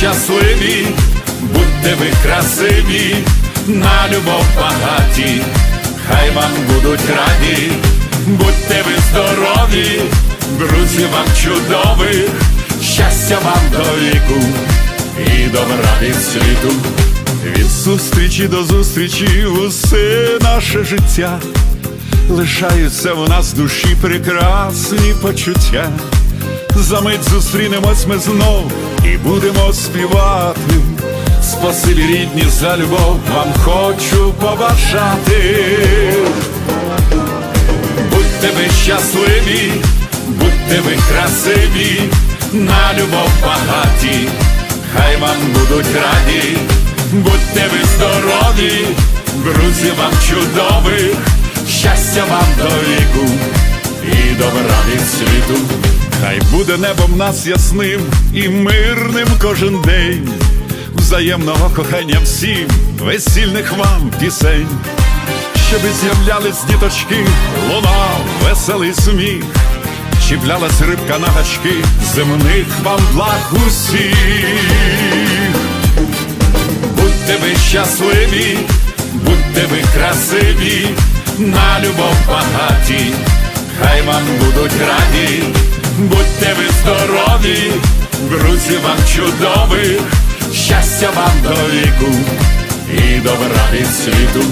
щасливі, будьте ви красиві, на любов багаті, хай вам будуть раді, будьте ви здорові, друзі вам чудових, щастя вам до віку і добра від світу. Від зустрічі до зустрічі усе наше життя. Лишаються у нас душі прекрасні почуття. За мить зустрінемось ми знов і будемо співати. Спасибі рідні за любов вам хочу побажати. Будьте ви щасливі, будьте ви красиві, на любов багаті, хай вам будуть раді, будьте ви здорові, друзі вам чудових, щастя вам до віку і добра від світу. Хай буде небом нас ясним і мирним кожен день, взаємного кохання всім, весільних вам пісень. Щоби з'являлись діточки, лунав веселий сміх, чіплялась рибка на гачки, земних вам благ усіх. Будьте ви щасливі, будьте ви красиві, на любов багаті, хай вам будуть раді, здорові, друзі вам чудових, щастя вам до віку і добра від світу.